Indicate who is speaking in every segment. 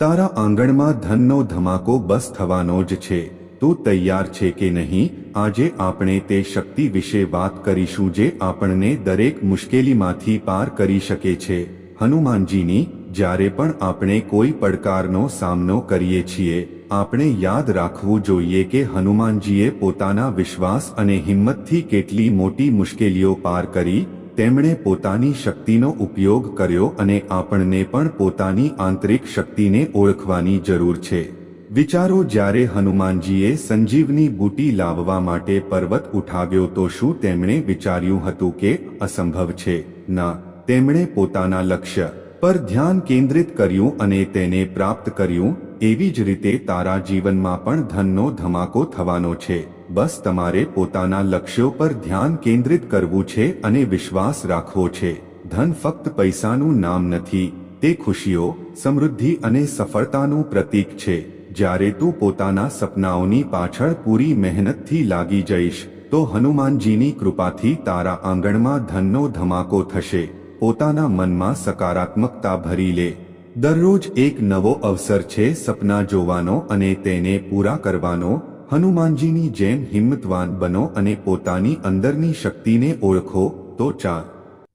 Speaker 1: તારા આંગણમાં ધનનો ધમાકો બસ થવાનો જ છે. તું તૈયાર છે કે નહીં? આજે આપણે તે શક્તિ વિશે વાત કરીશું જે આપણને દરેક મુશ્કેલીમાંથી પાર કરી શકે છે. હનુમાનજીની, જ્યારે પણ આપણે કોઈ પડકારનો સામનો કરીએ છીએ, આપણે યાદ રાખવું જોઈએ કે હનુમાનજીએ પોતાના વિશ્વાસ અને હિંમતથી કેટલી મોટી મુશ્કેલીઓ પાર કરી તેમણે પોતાની શક્તિનો ઉપયોગ કર્યો અને આપણને પણ પોતાની આંતરિક શક્તિને ઓળખવાની જરૂર છે. વિચારો જ્યારે હનુમાનજીએ સંજીવની બૂટી લાવવા માટે પર્વત ઉઠાવ્યો તો શું તેમણે વિચાર્યું હતું કે અસંભવ છે? ના, તેમણે પોતાના લક્ષ્ય પર ધ્યાન કેન્દ્રિત કર્યું અને તેને પ્રાપ્ત કર્યું. એવી જ રીતે તારા જીવનમાં પણ ધનનો ધમાકો થવાનો છે. બસ તમારે પોતાના લક્ષ્યો પર ધ્યાન કેન્દ્રિત કરવું છે અને વિશ્વાસ રાખવો છે. ધન ફક્ત પૈસાનું નામ નથી, તે ખુશીઓ, સમૃદ્ધિ અને સફળતાનું પ્રતીક છે. જ્યારે તું પોતાના સપનાઓની પાછળ પૂરી મહેનતથી લાગી જઈશ, તો હનુમાનજીની કૃપાથી તારા આંગણમાં ધનનો ધમાકો થશે. પોતાના મનમાં સકારાત્મકતા ભરી લે. દરરોજ એક નવો અવસર છે સપના જોવાનો અને તેને પૂરા કરવાનો હનુમાનજીની જેમ હિંમતવાન બનો અને પોતાની અંદરની શક્તિને ઓળખો, તો ચાર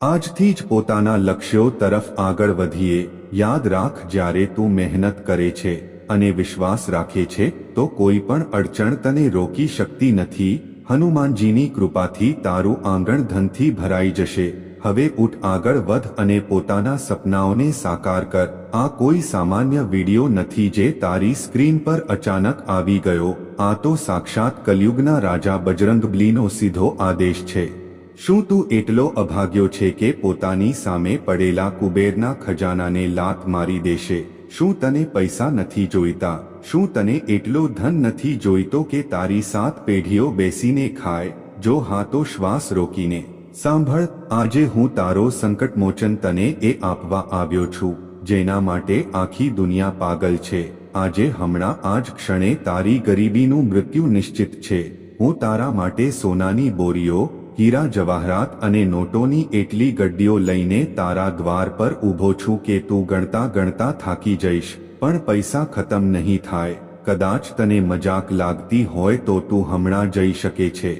Speaker 1: આજથી જ પોતાના લક્ષ્યો તરફ આગળ વધીએ. યાદ રાખ, જ્યારે તું મહેનત કરે છે અને વિશ્વાસ રાખે છે, તો કોઈ પણ અડચણ તને રોકી શકતી નથી. હનુમાનજીની કૃપાથી તારું આંગણ ધનથી ભરાઈ જશે. હવે ઉઠ આગળ વધ અને પોતાના સપનાઓને સાકાર કર. આ કોઈ સામાન્ય વિડિયો નથી જે તારી સ્ક્રીન પર અચાનક આવી ગયો. આ તો સાક્ષાત કલયુગના રાજા બજરંગબલીનો સીધો આદેશ છે. શું તું એટલો અભાગ્યો છે કે પોતાની સામે પડેલા કુબેરના ખજાનાને લાત મારી દેશે? શું તને પૈસા નથી જોઈતા? શું તને એટલો ધન નથી જોઈતો કે તારી સાત પેઢીઓ બેસીને ખાય? જો હા તો શ્વાસ રોકીને. સાંભળ, આજે હું તારો સંકટમોચન તને એ આપવા આવ્યો છું, જેના માટે આખી દુનિયા પાગલ છે. આજે હમણાં આ જ ક્ષણે તારી ગરીબીનું મૃત્યુ નિશ્ચિત છે. હું તારા માટે સોનાની બોરીઓ હીરા જવાહરાત અને નોટોની એટલી ગડ્ડીઓ લઈને તારા દ્વાર પર ઊભો છું કે તું ગણતા ગણતા થાકી જઈશ, પણ પૈસા ખતમ નહીં થાય. કદાચ તને મજાક લાગતી હોય તો તું હમણાં જઈ શકે છે.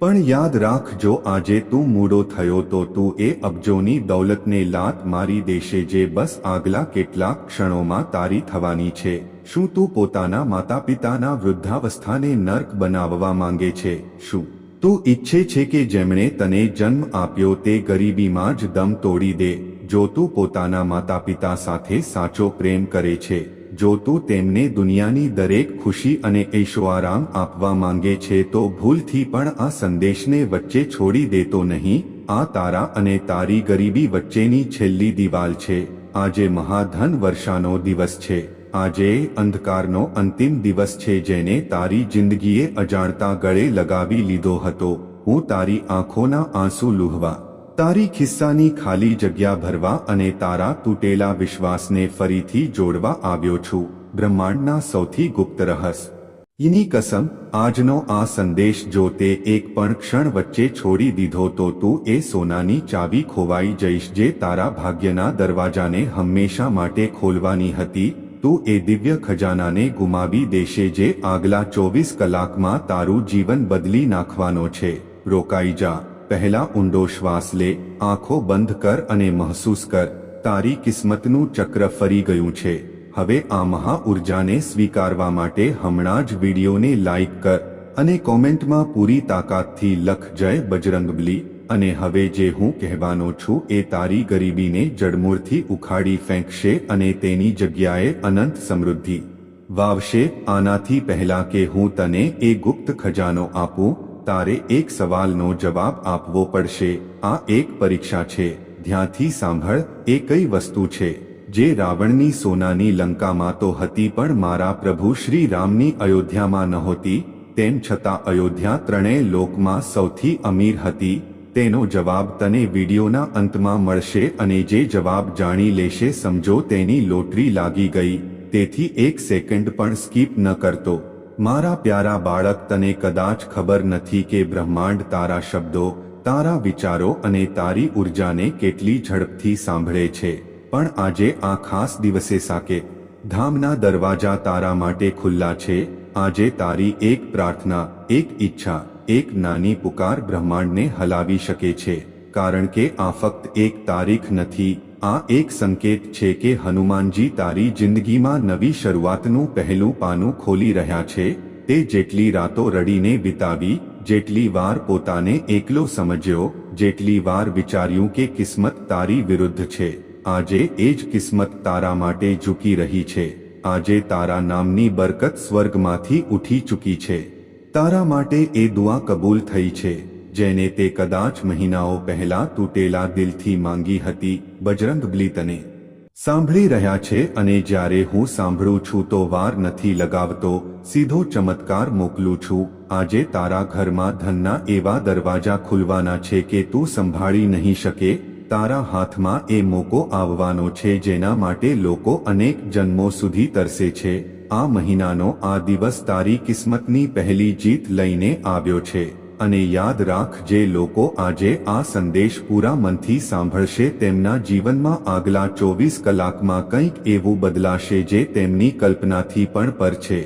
Speaker 1: પણ યાદ રાખ, જો આજે તું મૂડો થયો તો તું એ અબજોની દૌલતને લાત મારી દેશે જે બસ આગલા કેટલાક ક્ષણોમાં તારી થવાની છે. શું તું પોતાના માતા પિતાના વૃદ્ધાવસ્થાને નર્ક બનાવવા માંગે છે? શું તું ઈચ્છે છે કે જેમણે તને જન્મ આપ્યો તે ગરીબીમાં જ દમ તોડી દે? જો તું પોતાના માતા પિતા સાથે સાચો પ્રેમ કરે છે જો તું તેમને દુનિયાની દરેક ખુશી અને ઐશ્વરામ આપવા માંગે છે તો ભૂલથી પણ આ સંદેશને વચ્ચે છોડી દેતો નહીં. આ તારા અને તારી ગરીબી વચ્ચેની છેલ્લી દિવાલ છે. આજે મહાધન વર્ષાનો દિવસ છે. આજે અંધકારનો અંતિમ દિવસ છે જેને તારી જિંદગીએ અજાણતા ગળે લગાવી લીધો હતો. હું તારી આંખોના આંસુ લુહવા તારી ખિસ્સાની ખાલી જગ્યા ભરવા અને તારા તૂટેલા વિશ્વાસને ફરીથી જોડવા આવ્યો છું. બ્રહ્માંડના સૌથી ગુપ્ત રહસ એની કસમ, આજનો આ સંદેશ જો તે એક પણ ક્ષણ વચ્ચે છોડી દીધો તો તું એ સોનાની ચાવી ખોવાઈ જઈશ જે તારા ભાગ્યના દરવાજાને હંમેશા માટે ખોલવાની હતી. તું એ દિવ્ય ખજાનાને ગુમાવી દેશે જે આગલા ચોવીસ કલાકમાં તારું જીવન બદલી નાખવાનો છે. રોકાઈ જા. પહેલા ઊંડો શ્વાસ લે, આંખો બંધ કર અને મહસૂસ કર, તારી કિસ્મતનું ચક્ર ફરી ગયું છે. હવે આ મહા ઉર્જાને સ્વીકારવા માટે હમણાં જ વિડીયોને લાઈક કર અને કોમેન્ટમાં પૂરી તાકાતથી લખ, જય બજરંગબલી. અને હવે જે હું કહેવાનો છું એ તારી ગરીબીને જડમૂળથી ઉખાડી ફેંકશે અને તેની જગ્યાએ અનંત સમૃદ્ધિ વાવશે. આનાથી પહેલા કે હું તને એ ગુપ્ત ખજાનો આપું તારે એક સવાલનો જવાબ આપવો પડશે. આ એક પરીક્ષા છે. ધ્યાનથી સાંભળ, એ કઈ વસ્તુ છે? જે રાવણની સોનાની લંકામાં તો હતી પણ મારા પ્રભુ શ્રી રામની અયોધ્યામાં નહોતી, તેમ છતાં અયોધ્યા ત્રણેય લોકમાં સૌથી અમીર હતી. તેનો જવાબ તને વિડીયોના અંતમાં મળશે અને જે જવાબ જાણી લેશે સમજો તેની લોટરી લાગી ગઈ. તેથી એક સેકન્ડ પણ સ્કીપ ન કરતો. મારા પ્યારા બાળક, તને કદાચ ખબર નથી કે બ્રહ્માંડ તારા શબ્દો, તારા વિચારો અને તારી ઉર્જાને કેટલી ઝડપથી સાંભળે છે. પણ આજે આ ખાસ દિવસે સાકે, ધામના દરવાજા તારા માટે ખુલ્લા છે. આજે તારી એક પ્રાર્થના, એક ઈચ્છા, એક નાની પુકાર બ્રહ્માંડને હલાવી શકે છે. કારણ કે આ ફક્ત એક તારીખ નથી આ એક સંકેત છે કે હનુમાનજી તારી જિંદગીમાં નવી શરૂઆતનું પહેલું પાનું ખોલી રહ્યા છે, તે જેટલી રાતો રડીને વિતાવી, જેટલી વાર પોતાને એકલો સમજ્યો, જેટલી વાર વિચાર્યું કે કિસ્મત તારી વિરુદ્ધ છે, આજે એ જ કિસ્મત તારા માટે ઝૂકી રહી છે, આજે તારા નામની બરકત સ્વર્ગમાંથી ઉઠી ચૂકી છે, તારા માટે એ દુઆ કબૂલ થઈ છે. જેને તે કદાચ મહિનાઓ પહેલા તૂટેલા દિલથી માંગી હતી, બજરંગ બલી તને સાંભળી રહ્યા છે અને જ્યારે હું સાંભળું છું તો વાર નથી લગાવતો, સીધો ચમત્કાર મોકલું છું, આજે તારા ઘરમાં ધનના એવા દરવાજા ખુલવાના છે કે તું સંભાળી નહીં શકે, તારા હાથમાં એ મોકો આવવાનો છે જેના માટે લોકો અનેક જન્મો સુધી તરસે છે, આ મહિનાનો આ દિવસ તારી કિસ્મતની પહેલી જીત લઈને આવ્યો છે. અને યાદ રાખ જે લોકો આજે આ સંદેશ પૂરા મનથી સાંભળશે તેમના જીવનમાં આગલા ચોવીસ કલાકમાં કંઈક એવું બદલાશે જે તેમની કલ્પનાથી પણ પર છે.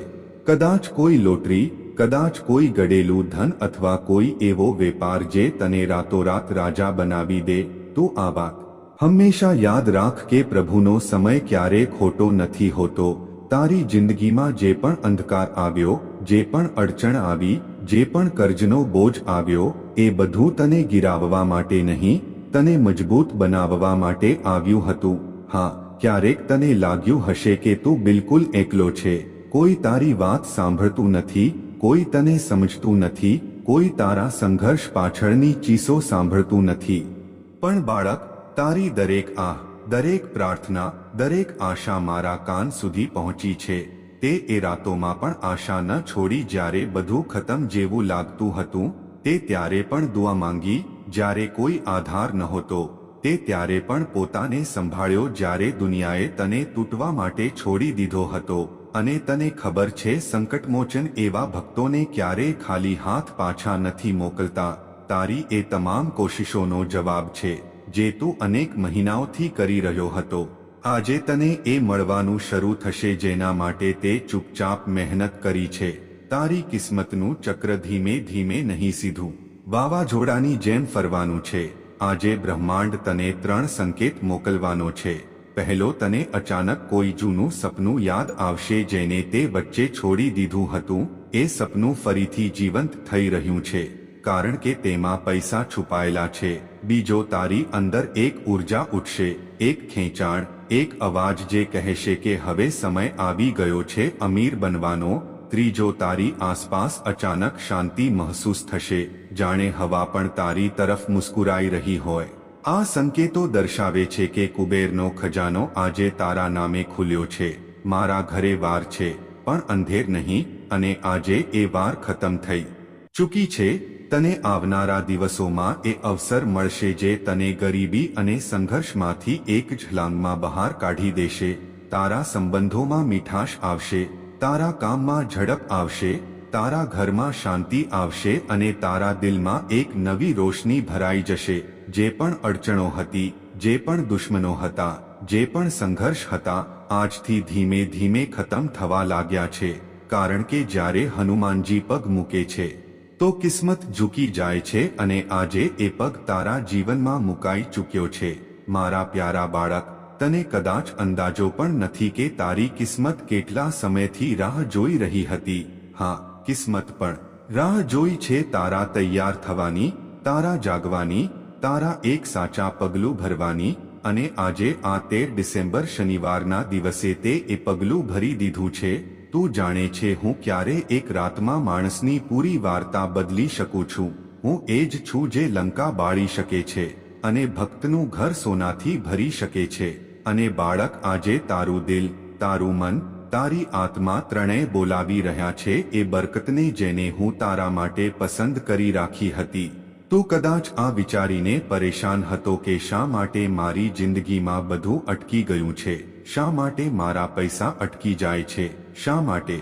Speaker 1: કદાચ કોઈ લોટરી, કદાચ કોઈ ગડેલું ધન અથવા કોઈ એવો વેપાર જે તને રાતોરાત રાજા બનાવી દે, તો આ વાત. હંમેશા યાદ રાખ કે પ્રભુનો સમય ક્યારે ખોટો નથી હોતો. તારી જિંદગીમાં જે પણ અંધકાર આવ્યો, જે પણ અડચણ આવી જે પણ કર્જનો બોજ આવ્યો, એ બધું તને ગિરાવવા માટે નહીં, તને મજબૂત બનાવવા માટે આવ્યું હતું. હા, ક્યારેક તને લાગ્યું હશે કે તું બિલકુલ એકલો છે. કોઈ તારી વાત સાંભળતું નથી, કોઈ તને સમજતું નથી, કોઈ તારા સંઘર્ષ પાછળની ચીસો સાંભળતું નથી. પણ બાળક, તારી દરેક આહ, દરેક પ્રાર્થના, દરેક આશા મારા કાન સુધી પહોંચી છે. તે એ રાતોમાં પણ આશા ન છોડી જ્યારે બધું ખતમ જેવું લાગતું હતું, તે ત્યારે પણ દુઆ માંગી, જ્યારે કોઈ આધાર નહોતો, તે ત્યારે પણ પોતાને સંભાળ્યો જ્યારે દુનિયાએ તને તૂટવા માટે છોડી દીધો હતો, અને તને ખબર છે સંકટમોચન એવા ભક્તોને ક્યારેય ખાલી હાથ પાછા નથી મોકલતા, તારી એ તમામ કોશિશોનો જવાબ છે, જે તું અનેક મહિનાઓથી કરી રહ્યો હતો. આજે તને એ મળવાનું શરૂ થશે જેના માટે તે ચૂપચાપ મહેનત કરી છે. તારી કિસ્મતનું ચક્ર ધીમે ધીમે નહીં સીધું. વાવાઝોડાની જેમ ફરવાનું છે. આજે બ્રહ્માંડ તને ત્રણ સંકેત મોકલવાનો છે. પહેલો, તને અચાનક કોઈ જૂનું સપનું યાદ આવશે જેને તે વચ્ચે છોડી દીધું હતું. એ સપનું ફરીથી જીવંત થઈ રહ્યું છે, કારણ કે તેમાં પૈસા છુપાયેલા છે. બીજો તારી અંદર એક ઊર્જા ઉઠશે, એક ખેંચાણ, એક અવાજ જે કહેશે કે હવે સમય આવી ગયો છે અમીર બનવાનો, ત્રીજો તારી આસપાસ અચાનક શાંતિ મહસૂસ થશે, જાણે હવા પણ તારી તરફ મુસ્કુરાઈ રહી હોય. આ સંકેતો દર્શાવે છે કે કુબેરનો ખજાનો આજે તારા નામે ખુલ્યો છે, મારા ઘરે વાર છે, પણ અંધેર નહીં, અને આજે એ વાર ખતમ થઈ. ચૂકી છે, તને આવનારા દિવસોમાં એ અવસર મળશે જે તને ગરીબી અને સંઘર્ષમાંથી એક ઝલાંગમાં બહાર કાઢી દેશે. તારા સંબંધોમાં મીઠાશ આવશે, તારા કામમાં ઝડપ આવશે, તારા ઘરમાં શાંતિ આવશે અને તારા દિલમાં એક નવી રોશની ભરાઈ જશે. જે પણ અડચણો હતી, જે પણ દુશ્મનો હતા, જે પણ સંઘર્ષ હતા, આજથી ધીમે ધીમે ખતમ થવા લાગ્યા છે. કારણ કે જ્યારે હનુમાનજી પગ મૂકે છે તો કિસ્મત ઝૂકી જાય છે અને આજે એ પગ તારા જીવનમાં મુકાઈ ચૂક્યો છે. મારા પ્યારા બાળક, તને કદાચ અંદાજો પણ નથી કે તારી કિસ્મત કેટલા સમયથી રાહ જોઈ રહી હતી. હા, કિસ્મત પણ. રાહ જોઈ છે તારા તૈયાર થવાની, તારા જાગવાની, તારા એક સાચા પગલું ભરવાની અને આજે આ તેર ડિસેમ્બર શનિવારના દિવસે તે એ પગલું ભરી દીધું છે. તું જાણે છે હું ક્યારે એક રાતમાં માણસની પૂરી વાર્તા બદલી શકું છું. હું એ જ છું જે લંકા બાળી શકે છે અને ભક્તનું ઘર સોનાથી ભરી શકે છે. અને બાળક આજે તારું દિલ, તારું મન, તારી આત્મા ત્રણેય બોલાવી રહ્યા છે એ બરકતને જેને હું તારા માટે પસંદ કરી રાખી હતી. તું કદાચ આ વિચારીને પરેશાન હતો કે શા માટે મારી જિંદગીમાં બધું અટકી ગયું છે? શા માટે મારા પૈસા અટકી જાય છે? શા માટે?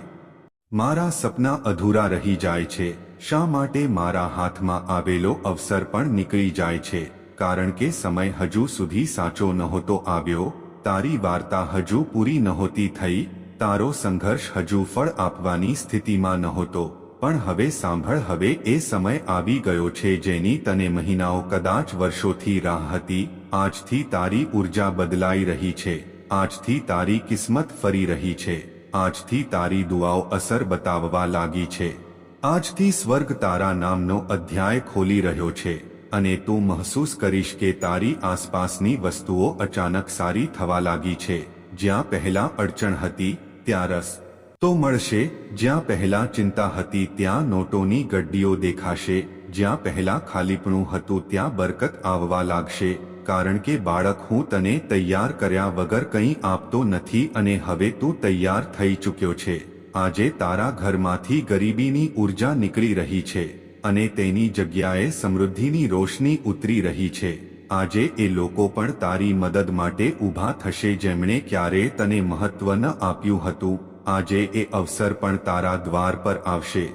Speaker 1: મારા સપના અધૂરા રહી જાય છે. શા માટે મારા હાથમાં આવેલો અવસર પણ નીકળી જાય છે? કારણ કે સમય હજુ સુધી સાચો નહોતો આવ્યો. તારી વાર્તા હજુ પૂરી નહોતી થઈ. તારો સંઘર્ષ હજુ ફળ આપવાની સ્થિતિમાં નહોતો. પણ હવે સાંભળ, હવે એ સમય આવી ગયો છે જેની તને મહિનાઓ કદાચ વર્ષોથી રાહ હતી. આજથી તારી ઊર્જા બદલાઈ રહી છે. આજથી તારી કિસ્મત ફરી રહી છે. આજથી તારી દુઆઓ અસર બતાવવા લાગી છે. આજથી સ્વર્ગ તારા નામનો અધ્યાય ખોલી રહ્યો છે અને તું મહેસૂસ કરીશ કે તારી આસપાસની વસ્તુઓ અચાનક સારી થવા લાગી છે. જ્યાં પહેલા અડચણ હતી, ત્યાં રસ. તો મળશે, જ્યાં પહેલા ચિંતા હતી, ત્યાં નોટોની ગડ્ડીઓ દેખાશે, જ્યાં પહેલા ખાલીપણું હતું, ત્યાં બરકત આવવા લાગશે. કારણ કે બાળક હું તને તૈયાર કર્યા વગર કંઈ આપતો નથી અને હવે તું તૈયાર થઈ ચૂક્યો છે. આજે તારા ઘરમાંથી ગરીબીની ઊર્જા નીકળી રહી છે અને તેની જગ્યાએ સમૃદ્ધિની રોશની ઉતરી રહી છે. આજે એ લોકો પણ તારી મદદ માટે ઊભા થશે જેમણે ક્યારે તને મહત્વ ન આપ્યું હતું. આજે એ અવસર પણ તારા દ્વાર પર આવશે.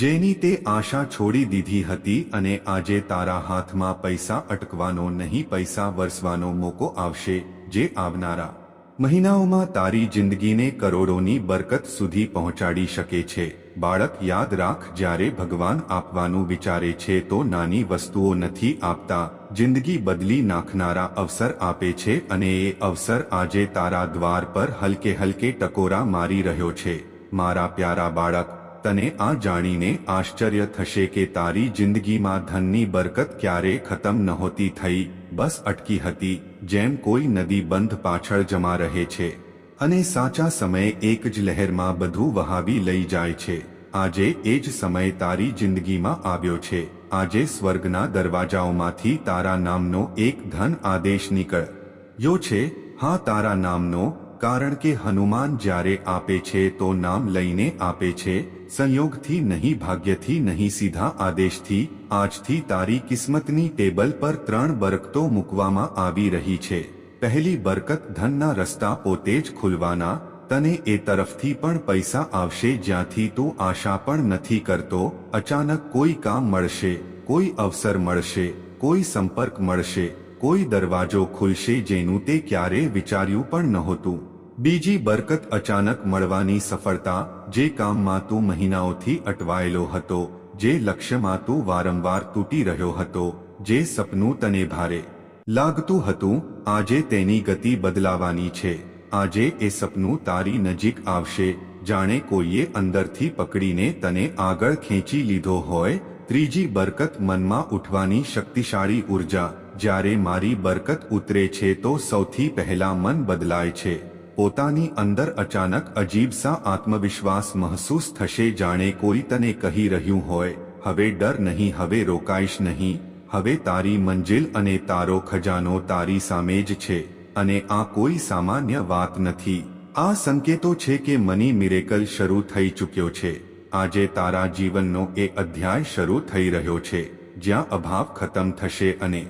Speaker 1: જેની તે આશા છોડી દીધી હતી અને આજે તારા હાથમાં પૈસા અટકવાનો નહીં, પૈસા વરસવાનો મોકો આવશે જે આવનારા મહિનાઓમાં તારી જિંદગીને કરોડોની બરકત સુધી પહોંચાડી શકે છે. બાળક, યાદ રાખ, જ્યારે ભગવાન આપવાનું વિચારે છે તો નાની વસ્તુઓ નથી આપતા. જિંદગી બદલી નાખનારા અવસર આપે છે અને એ અવસર આજે તારા દ્વાર પર હલકે હલકે ટકોરા મારી રહ્યો છે. મારા પ્યારા બાળક તને આ જાણીને આશ્ચર્ય થશે કે તારી જિંદગીમાં ધનની બરકત ક્યારે ખતમ નહોતી થઈ. બસ અટકી હતી, જેમ કોઈ નદી બંધ પાછળ જમા રહે છે. અને સાચા સમયે એક જ લહેરમાં બધું વહાવી લઈ જાય છે. આજે એ જ સમય તારી જિંદગીમાં આવ્યો છે. આજે સ્વર્ગના દરવાજાઓમાંથી તારા નામનો એક ધન આદેશ નીકળ્યો છે, હા તારા નામનો કારણ કે હનુમાન જ્યારે આપે છે તો નામ લઈને આપે છે, સંયોગથી નહીં ભાગ્યથી નહીં સીધા આદેશથી, આજથી તારી કિસ્મતની ટેબલ પર ત્રણ બરકતો મૂકવામાં આવી રહી છે. પહેલી બરકત ધનના રસ્તા પોતે જ ખુલવાના, તને એ તરફથી પણ પૈસા આવશે જ્યાંથી તું આશા પણ નથી કરતો, અચાનક કોઈ કામ મળશે, કોઈ અવસર મળશે, કોઈ સંપર્ક મળશે, કોઈ દરવાજો ખુલશે જેનું તે ક્યારે વિચાર્યું પણ નહોતું. બીજી બરકત અચાનક મળવાની સફળતા જે કામમાં તું મહિનાઓથી અટવાયેલો હતો, જે લક્ષ્યમાં તું વારંવાર તૂટી રહ્યો હતો, જે સપનું તને ભારે લાગતું હતું, આજે તેની ગતિ બદલાવાની છે, આજે એ સપનું તારી નજીક આવશે, જાણે કોઈએ અંદરથી પકડીને તને આગળ ખેંચી લીધો હોય, ત્રીજી બરકત મનમાં ઉઠવાની શક્તિશાળી ઊર્જા, જ્યારે મારી બરકત ઉતરે છે તો સૌથી પહેલા મન બદલાય છે. પોતાની અંદર અચાનક અજીબ સા આત્મવિશ્વાસ મહસૂસ થશે જાણે કોઈ તને કહી રહ્યું હોય, હવે ડર નહીં, હવે રોકાઈશ નહીં, હવે તારી મંજિલ અને તારો ખજાનો તારી સામે જ છે, અને આ કોઈ સામાન્ય વાત નથી. આ સંકેતો છે કે મની મિરેકલ શરૂ થઈ ચૂક્યો છે. આજે તારા જીવનનો એ અધ્યાય શરૂ થઈ રહ્યો છે, જ્યાં અભાવ ખતમ થશે અને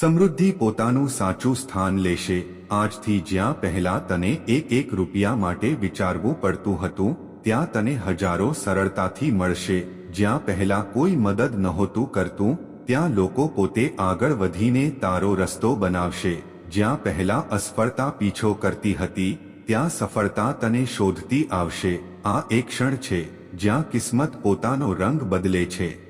Speaker 1: સમૃદ્ધિ પોતાનું સાચું સ્થાન લેશે. આજથી જ્યાં પહેલા તને એક એક રૂપિયા માટે વિચારવું પડતું હતું, ત્યાં તને હજારો સરળતાથી મળશે. જ્યાં પહેલા કોઈ મદદ નહોતું કરતું, ત્યાં લોકો પોતે આગળ વધીને તારો રસ્તો બનાવશે. જ્યાં પહેલા અસફળતા પીછો કરતી હતી, ત્યાં સફળતા તને શોધતી આવશે. આ એક ક્ષણ છે, જ્યાં કિસ્મત પોતાનો રંગ બદલે છે.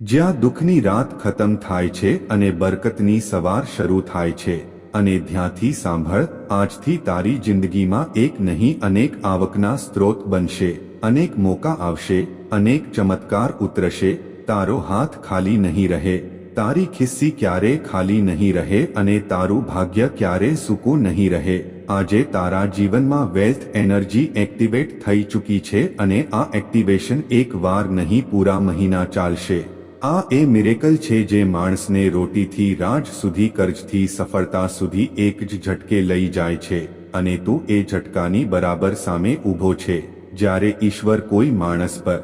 Speaker 1: જ્યાં દુઃખની રાત ખતમ થાય છે અને બરકતની સવાર શરૂ થાય છે. અને ધ્યાંથી સાંભળ, આજથી તારી જિંદગીમાં એક નહીં, અનેક આવકના સ્ત્રોત બનશે. અનેક મોકા આવશે, અનેક ચમત્કાર ઉતરશે. તારો હાથ ખાલી નહીં રહે. તારી ખિસ્સી ક્યારે ખાલી નહીં રહે અને તારું ભાગ્ય ક્યારે સૂકું નહીં રહે. આજે તારા જીવનમાં વેલ્થ એનર્જી એક્ટિવેટ થઈ ચૂકી છે અને આ એક્ટિવેશન એક વાર નહીં, પૂરા મહિના ચાલશે. આ એ મિરેકલ છે જે માણસને રોટીથી રાજ સુધી કર્જથી સફળતા સુધી એક જ ઝટકે લઈ જાય છે અને તું એ ઝટકાની બરાબર સામે ઊભો છે, જ્યારે ઈશ્વર કોઈ માણસ પર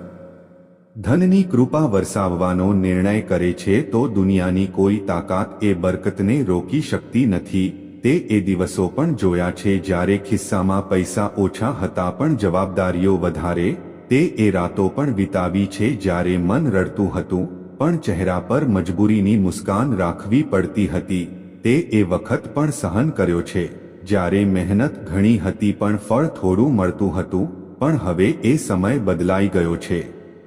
Speaker 1: ધનની કૃપા વરસાવવાનો નિર્ણય કરે છે તો દુનિયાની કોઈ તાકાત એ બરકતને રોકી શકતી નથી. તે એ દિવસો પણ જોયા છે જ્યારે ખિસ્સામાં પૈસા ઓછા હતા પણ જવાબદારીઓ વધારે, તે એ રાતો પણ વિતાવી છે જ્યારે મન રડતું હતું. પણ ચહેરા પર મજબૂરીની મુસ્કાન રાખવી પડતી હતી. તે એ વખત પણ સહન કર્યો છે, જ્યારે મહેનત ઘણી હતી પણ ફળ થોડું મળતું હતું, પણ હવે એ સમય બદલાઈ ગયો છે.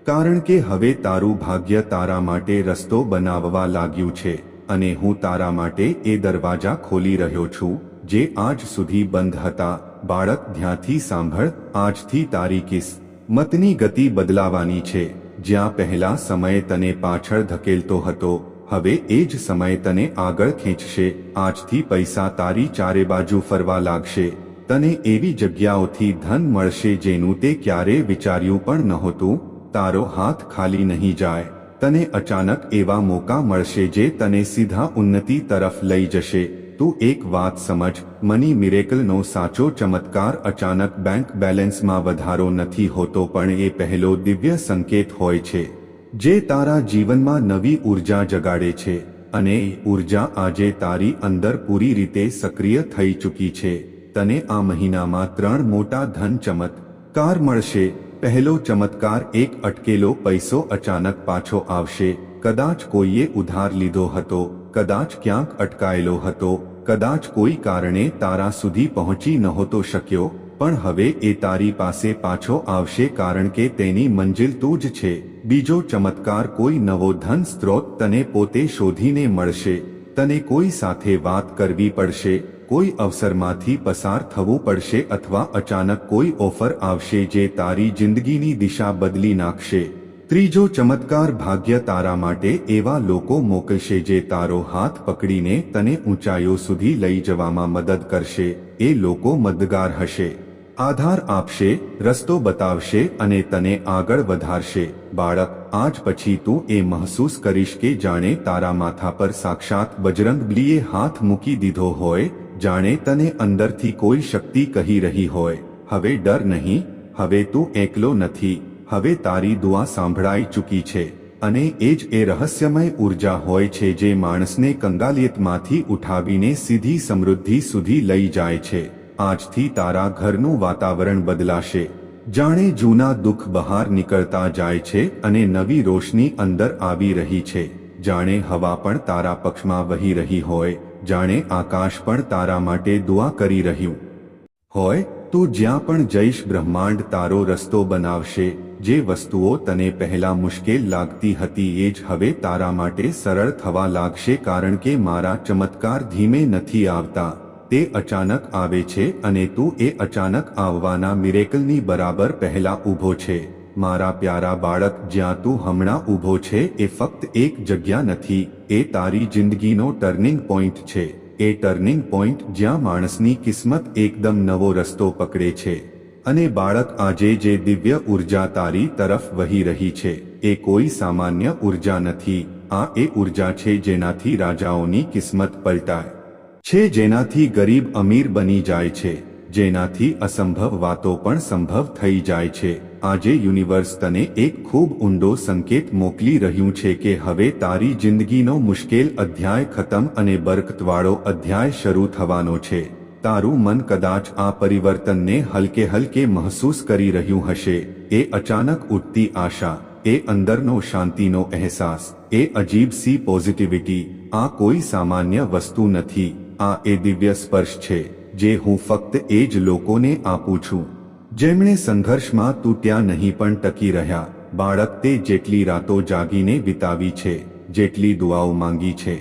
Speaker 1: કારણ કે હવે તારું ભાગ્ય તારા માટે રસ્તો બનાવવા લાગ્યું છે, અને હું તારા માટે એ દરવાજા ખોલી રહ્યો છું, જે આજ સુધી બંધ હતા. બાળક ધ્યાંથી સાંભળ, આજથી તારી કિસ્મતની ગતિ બદલાવાની છે. જ્યાં પહેલા સમય તને પાછળ ધકેલતો હતો, હવે એ જ સમય તને આગળ ખેંચશે, આજથી પૈસા તારી ચારે બાજુ ફરવા લાગશે. તને એવી જગ્યાઓથી ધન મળશે જેનું તે ક્યારે વિચાર્યું પણ નહોતું, તારો હાથ ખાલી નહીં જાય. તને અચાનક એવા મોકા મળશે જે તને સીધા ઉન્નતિ તરફ લઈ જશે. તું એક વાત સમજ. મની મિરેકલનો સાચો ચમત્કાર અચાનક બેંક બેલેન્સમાં વધારો નથી હોતો પણ એ પહેલો દિવ્ય સંકેત હોય છે, જે તારા જીવનમાં નવી ઊર્જા જગાડે છે અને એ ઊર્જા આજે તારી અંદર પૂરી રીતે સક્રિય થઈ ચૂકી છે. તને આ મહિનામાં ત્રણ મોટા ધન ચમત્કાર મળશે. પહેલો ચમત્કાર એક અટકેલો પૈસો અચાનક પાછો આવશે. કદાચ કોઈએ ઉધાર લીધો હતો, કદાચ ક્યાંક અટકાયેલો હતો કદાચ કોઈ કારણે તારા સુધી પહોંચી નહોતો શક્યો, પણ હવે એ તારી પાસે પાછો આવશે કારણ કે તેની મંજિલ તું જ છે. બીજો ચમત્કાર કોઈ નવો ધન સ્ત્રોત તને પોતે શોધીને મળશે. તને કોઈ સાથે વાત કરવી પડશે, કોઈ અવસરમાંથી પસાર થવું પડશે અથવા અચાનક કોઈ ઓફર આવશે જે તારી જિંદગીની દિશા બદલી નાખશે. ત્રીજો ચમત્કાર ભાગ્ય તારા માટે એવા લોકો મોકલશે જે તારો હાથ પકડીને તને ઊંચાઈઓ સુધી લઈ જવામાં મદદ કરશે. એ લોકો મદદગાર હશે. આધાર આપશે, રસ્તો બતાવશે અને તને આગળ વધારશે. બાળક, આજ પછી તું એ મહેસૂસ કરીશ કે જાણે તારા માથા પર સાક્ષાત બજરંગ બલીએ હાથ મૂકી દીધો હોય, જાણે તને અંદરથી કોઈ શક્તિ કહી રહી હોય. હવે ડર નહીં, હવે તું એકલો નથી. હવે તારી દુઆ સાંભળાઈ ચૂકી છે, અને એ જ એ રહસ્યમય ઊર્જા હોય છે જે માણસને કંગાલિયતમાંથી ઉઠાવીને સીધી સમૃદ્ધિ સુધી લઈ જાય છે. આજથી તારા ઘરનું વાતાવરણ બદલાશે. જાણે જૂના દુઃખ બહાર નીકળતા જાય છે અને નવી રોશની અંદર આવી રહી છે. જાણે હવા પણ તારા પક્ષમાં વહી રહી હોય. જાણે આકાશ પણ તારા માટે દુઆ કરી રહ્યું. હોય, તું જ્યાં પણ જઈશ બ્રહ્માંડ તારો રસ્તો બનાવશે. જે વસ્તુઓ તને પહેલા મુશ્કેલ લાગતી હતી એ જ હવે તારા માટે સરળ થવા લાગશે કારણ કે મારા ચમત્કાર ધીમે નથી આવતા. તે અચાનક આવે છે અને તું એ અચાનક આવવાના મિરેકલની બરાબર પહેલા ઊભો છે. મારા પ્યારા બાળક, જ્યાં તું હમણાં ઊભો છે, એ ફક્ત એક જગ્યા નથી, એ તારી જિંદગીનો ટર્નિંગ પોઈન્ટ છે. એ ટર્નિંગ પોઈન્ટ જ્યાં માણસની કિસ્મત એકદમ નવો રસ્તો પકડે છે. અને બાળક આજે જે દિવ્ય ઊર્જા તારી તરફ વહી રહી છે, એ કોઈ સામાન્ય ઊર્જા નથી. આ એ ઊર્જા છે જેનાથી રાજાઓની કિસ્મત પલટાય. છે જેનાથી ગરીબ અમીર બની જાય છે, જેનાથી અસંભવ વાતો પણ સંભવ થઈ જાય છે. આજે યુનિવર્સ તને એક ખૂબ ઊંડો સંકેત મોકલી રહ્યું છે કે હવે તારી જિંદગીનો મુશ્કેલ અધ્યાય ખતમ અને બરકતવાળો અધ્યાય શરૂ થવાનો છે. તારું મન કદાચ આ પરિવર્તનને હલકે હલકે મહેસૂસ કરી રહ્યું હશે. એ અચાનક ઉઠતી આશા, એ અંદરનો શાંતિનો અહેસાસ, એ અજીબ સી પોઝિટિવિટી, આ કોઈ સામાન્ય વસ્તુ નથી. આ એ દિવ્ય સ્પર્શ છે, જે હું ફક્ત એ જ લોકોને આપું છું. જેમણે સંઘર્ષમાં તૂટ્યા નહીં પણ ટકી રહ્યા, બાળક તે જેટલી રાતો જાગીને વિતાવી છે, જેટલી દુઆઓ માંગી છે.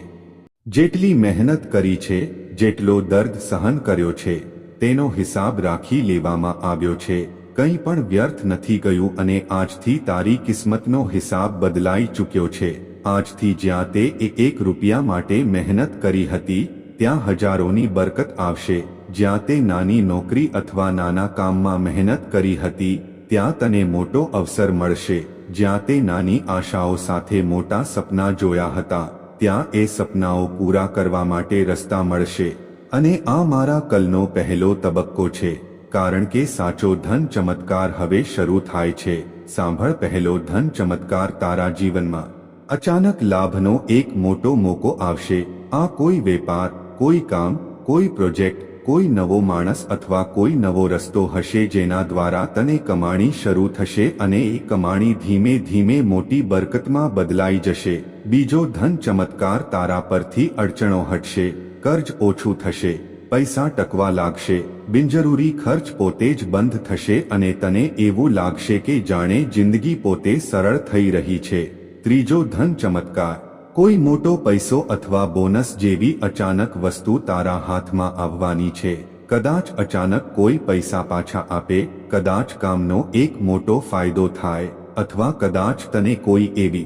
Speaker 1: જેટલી મહેનત કરી છે જેટલો દર્દ સહન કર્યો છે, તેનો હિસાબ રાખી લેવામાં આવ્યો છે. કંઈ પણ વ્યર્થ નથી ગયું અને આજથી તારી કિસ્મતનો હિસાબ બદલાઈ ચૂક્યો છે. આજથી જ્યાં તે એક રૂપિયા માટે મહેનત કરી હતી, ત્યાં હજારોની બરકત આવશે. જ્યાં તે નાની નોકરી અથવા નાના કામમાં મહેનત કરી હતી, ત્યાં તને મોટો અવસર મળશે. જ્યાં તે નાની આશાઓ સાથે મોટા સપના જોયા હતા. ત્યાં એ સપનાઓ પૂરા કરવા માટે રસ્તા મળશે અને આ મારા કલનો પહેલો તબક્કો છે, કારણ કે સાચો ધન ચમત્કાર હવે શરૂ થાય છે. સાંભળ પહેલો ધન ચમત્કાર તારા જીવનમાં. અચાનક લાભનો એક મોટો મોકો આવશે. આ કોઈ વેપાર, કોઈ કામ, કોઈ પ્રોજેક્ટ કોઈ નવો માણસ અથવા કોઈ નવો રસ્તો હશે જેના દ્વારા તને કમાણી શરૂ થશે અને એ કમાણી ધીમે ધીમે મોટી બરકતમાં બદલાઈ જશે. બીજો ધન ચમત્કાર તારા પરથી અડચણો હટશે, કર્જ ઓછું થશે, પૈસા ટકવા લાગશે, બિનજરૂરી ખર્ચ પોતે જ બંધ થશે અને તને એવું લાગશે કે જાણે જિંદગી પોતે સરળ થઈ રહી છે. ત્રીજો ધન ચમત્કાર કોઈ મોટો પૈસો અથવા બોનસ જેવી અચાનક વસ્તુ તારા હાથમાં આવવાની છે. કદાચ અચાનક કોઈ પૈસા પાછા આપે, કદાચ કામનો એક મોટો ફાયદો થાય, અથવા કદાચ તને કોઈ એવી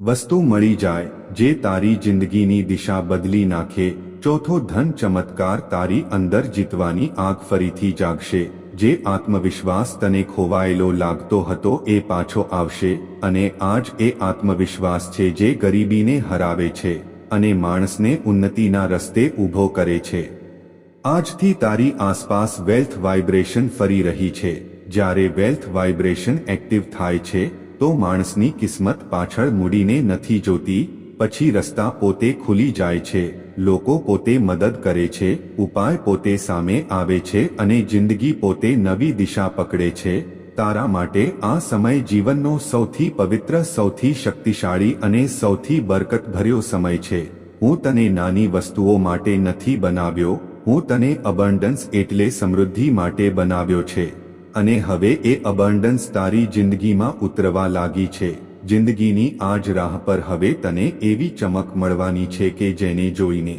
Speaker 1: વસ્તુ મળી જાય, જે તારી જિંદગીની દિશા બદલી નાખે. ચોથો ધન ચમત્કાર તારી અંદર જીતવાની આગ ફરીથી જાગશે. જે આત્મવિશ્વાસ તને ખોવાયેલો લાગતો હતો એ પાછો આવશે, અને આજ એ આત્મવિશ્વાસ છે જે ગરીબીને હરાવે છે, અને માણસને ઉન્નતિના રસ્તે ઊભો કરે છે. આજથી તારી આસપાસ વેલ્થ વાઇબ્રેશન ફરી રહી છે. જ્યારે વેલ્થ વાઇબ્રેશન એક્ટિવ થાય છે, તો માણસની કિસ્મત પાછળ મૂડીને નથી જોતી, પછી રસ્તા પોતે ખુલી જાય છે. લોકો પોતે મદદ કરે છે, ઉપાય પોતે સામે આવે છે અને જિંદગી પોતે નવી દિશા પકડે છે. તારા માટે આ સમય જીવનનો સૌથી પવિત્ર, સૌથી શક્તિશાળી અને સૌથી બરકતભર્યો સમય છે. હું તને નાની વસ્તુઓ માટે નથી બનાવ્યો, હું તને અબન્ડન્સ એટલે સમૃદ્ધિ માટે બનાવ્યો છે. અને હવે એ અબન્ડન્સ તારી જિંદગીમાં ઉતરવા લાગી છે. જિંદગીની આ જ રાહ પર હવે તને એવી ચમક મળવાની છે કે જેને જોઈને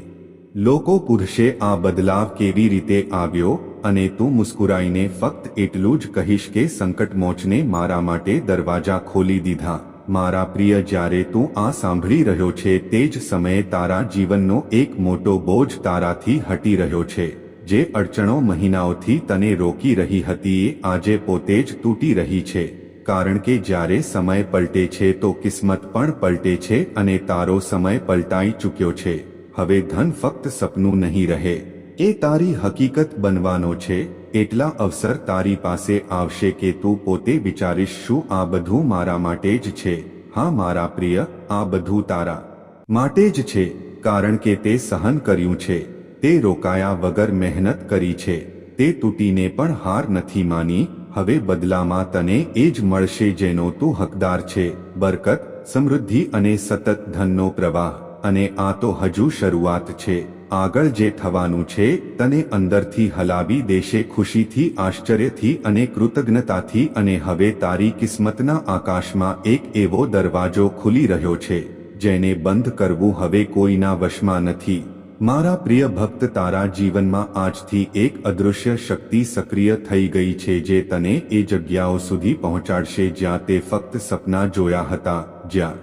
Speaker 1: લોકો પૂછશે આ બદલાવ કેવી રીતે આવ્યો અને તું મુસ્કુરાઈને ફક્ત એટલું જ કહીશ કે સંકટ મોચને મારા માટે દરવાજા ખોલી દીધા. મારા પ્રિય, જ્યારે તું આ સાંભળી રહ્યો છે, તે જ સમયે તારા જીવનનો એક મોટો બોજ તારાથી હટી રહ્યો છે, જે અડચણો મહિનાઓથી તને રોકી રહી હતી, એ આજે પોતે જ તૂટી રહી છે. કારણ કે જ્યારે સમય પલટે છે તો કિસ્મત પણ પલટે છે અને તારો સમય પલટાઈ ચૂક્યો છે. હવે ધન ફક્ત સપનું નહીં રહે. એ તારી હકીકત બનવાનો છે. એટલા અવસર તારી પાસે આવશે કે તું પોતે વિચારીશ શું આ બધું મારા માટે જ છે. હા, મારા પ્રિય, આ બધું તારા માટે જ છે, કારણ કે તે સહન કર્યું છે. તે રોકાયા વગર મહેનત કરી છે. તે તૂટીને પણ હાર નથી માની. હવે બદલામાં તને એ જ મળશે જેનો તું હકદાર છે, બરકત, સમૃદ્ધિ અને સતત ધનનો પ્રવાહ. અને આ તો હજુ શરૂઆત છે. આગળ જે થવાનું છે, તને અંદરથી હલાવી દેશે ખુશીથી, આશ્ચર્યથી અને કૃતજ્ઞતાથી. અને હવે તારી કિસ્મતના આકાશમાં એક એવો દરવાજો ખુલી રહ્યો છે, જેને બંધ કરવું હવે કોઈના વશમાં નથી. મારા પ્રિય ભક્ત, તારા જીવનમાં આજથી એક અદૃશ્ય શક્તિ સક્રિય થઈ ગઈ છે જે તને એ જગ્યાઓ સુધી પહોંચાડશે જ્યાં તે ફક્ત સપના જોયા હતા. જ્યાં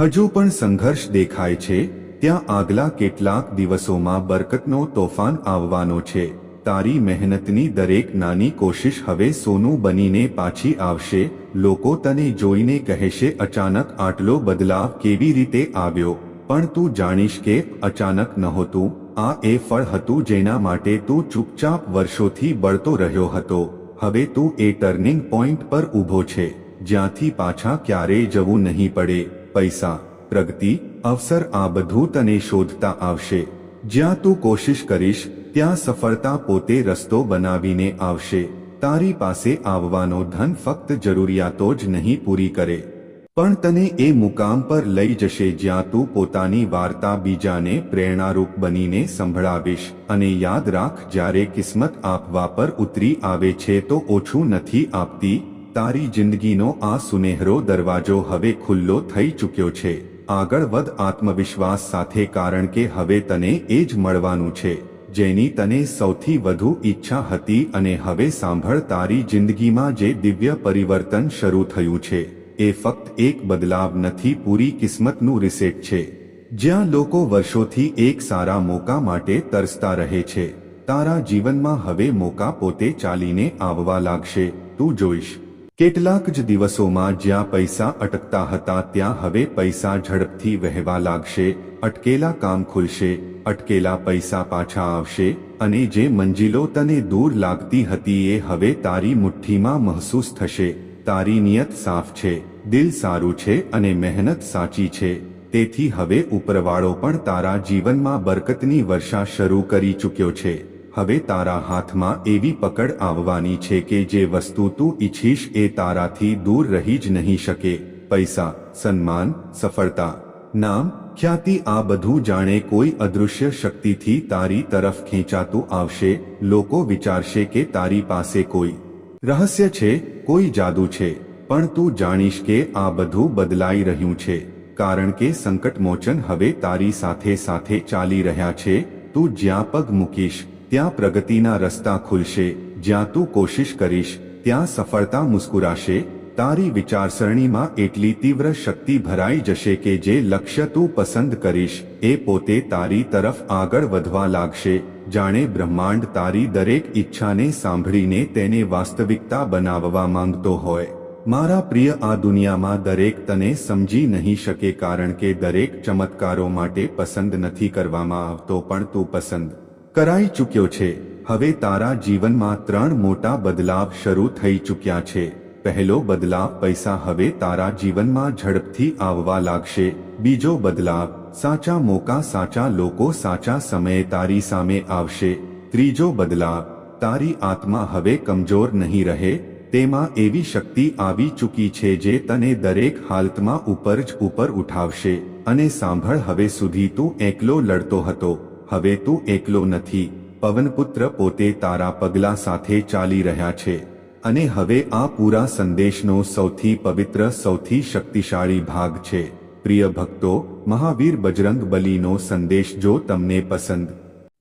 Speaker 1: હજુ પણ સંઘર્ષ દેખાય છે, ત્યાં આગલા કેટલાક દિવસોમાં બરકતનો તોફાન આવવાનો છે. તારી મહેનતની દરેક નાની કોશિશ હવે સોનું બનીને પાછી આવશે. લોકો તને જોઈને કહેશે, અચાનક આટલો બદલાવ કેવી રીતે આવ્યો? પણ તું જાણીશ કે અચાનક નહોતું, આ એ ફળ હતું જેના માટે તું ચૂપચાપ વર્ષોથી બળતો રહ્યો હતો. હવે તું એ ટર્નિંગ પોઈન્ટ પર ઊભો છે, જ્યાંથી પાછા ક્યારેય જવું નહીં પડે. પૈસા, પ્રગતિ, અવસર આ બધું તને શોધતા આવશે. જ્યાં તું કોશિશ કરીશ, ત્યાં સફળતા પોતે રસ્તો બનાવીને આવશે. તારી પાસે આવવાનો ધન ફક્ત જરૂરિયાતો જ નહીં પૂરી કરે. પણ તને એ મુકામ પર લઈ જશે જ્યાં તું પોતાની વાર્તા બીજાને પ્રેરણારૂપ બનીને સંભળાવીશ અને યાદ રાખ, જ્યારે કિસ્મત આપવા પર ઉતરી આવે છે તો ઓછું નથી આપતી. તારી જિંદગીનો આ સુનેહરો દરવાજો હવે ખુલ્લો થઈ ચૂક્યો છે. આગળ વધ આત્મવિશ્વાસ સાથે, કારણ કે હવે તને એ જ મળવાનું છે, જેની તને સૌથી વધુ ઈચ્છા હતી અને હવે સાંભળ, તારી જિંદગીમાં જે દિવ્ય પરિવર્તન શરૂ થયું છે. એ ફક્ત એક બદલાવ નથી, પૂરી કિસ્મતનું રિસેટ છે. જ્યાં લોકો વર્ષોથી એક સારા મોકા માટે તરસતા રહે છે. તારા જીવનમાં હવે મોકા પોતે ચાલીને આવવા લાગશે. તું જોઈશ. કેટલાક જ દિવસોમાં જ્યાં પૈસા અટકતા હતા, ત્યાં હવે પૈસા ઝડપથી વહેવા લાગશે. અટકેલા કામ ખુલશે, અટકેલા પૈસા પાછા આવશે અને જે મંજિલો તને દૂર લાગતી હતી એ હવે તારી મુઠ્ઠીમાં મહસૂસ થશે. તારી નિયત સાફ છે, દિલ સારું છે અને મહેનત સાચી છે. તેથી હવે ઉપરવાળો પણ તારા જીવનમાં બરકતની વર્ષા શરૂ કરી ચૂક્યો છે. હવે તારા હાથમાં એવી પકડ આવવાની છે કે જે વસ્તુ તું ઈચ્છીશ એ તારાથી દૂર રહી જ નહીં શકે. પૈસા, સન્માન, સફળતા, નામ, ખ્યાતિ આ બધું જાણે કોઈ અદૃશ્ય શક્તિથી તારી તરફ ખેંચાતું આવશે. લોકો વિચારશે કે તારી પાસે કોઈ રહસ્ય છે, કોઈ જાદુ છે, પણ તું જાણીશ કે આ બધું બદલાઈ રહ્યું છે, કારણ કે સંકટમોચન હવે તારી સાથે સાથે ચાલી રહ્યા છે, તું જ્યાં પગ મૂકીશ, ત્યાં પ્રગતિના રસ્તા ખુલશે, જ્યાં તું કોશિશ કરીશ, ત્યાં સફળતા મુસ્કુરાશે, તારી વિચારસરણીમાં એટલી તીવ્ર શક્તિ ભરાઈ જશે કે જે લક્ષ્ય તું પસંદ કરીશ, એ પોતે તારી તરફ આગળ વધવા લાગશે જાણે બ્રહ્માંડ તારી દરેક ઈચ્છાને સાંભળીને તેને વાસ્તવિકતા બનાવવા માંગતો હોય. મારા પ્રિય, આ દુનિયામાં દરેક તને સમજી નહીં શકે કારણ કે દરેક ચમત્કારો માટે પસંદ નથી કરવામાં આવતો, પણ તું પસંદ કરાઈ ચૂક્યો છે. હવે તારા જીવનમાં ત્રણ મોટા બદલાવ શરૂ થઈ ચૂક્યા છે. પહેલો બદલાવ પૈસા, હવે તારા જીવનમાં ઝડપથી આવવા લાગશે. બીજો બદલાવ સાચા મોકા સાચા લોકો સાચા સમયે તારી સામે આવશે. ત્રીજો બદલાવ તારી આત્મા હવે કમજોર નહીં રહે, તેમાં એવી શક્તિ આવી ચૂકી છે જે તને દરેક હાલતમાં ઉપર જ ઉપર ઉઠાવશે. અને સાંભળ, હવે સુધી તું એકલો લડતો હતો, હવે તું એકલો નથી. પવનપુત્ર પોતે તારા પગલા સાથે ચાલી રહ્યા છે. અને હવે આ પૂરા સંદેશનો સૌથી પવિત્ર, સૌથી શક્તિશાળી ભાગ છે. પ્રિય ભક્તો, મહાવીર બજરંગ બલીનો સંદેશ જો તમને પસંદ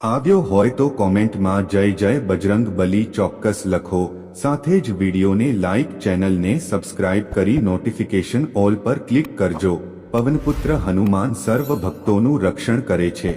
Speaker 1: આવ્યો હોય તો કોમેન્ટમાં જય જય બજરંગ બલી ચોક્કસ લખો. સાથે જ વિડીયોને લાઇક ચેનલને સબસ્ક્રાઇબ કરી નોટિફિકેશન ઓલ પર ક્લિક કરજો. પવનપુત્ર હનુમાન સર્વ ભક્તોનું રક્ષણ કરે છે.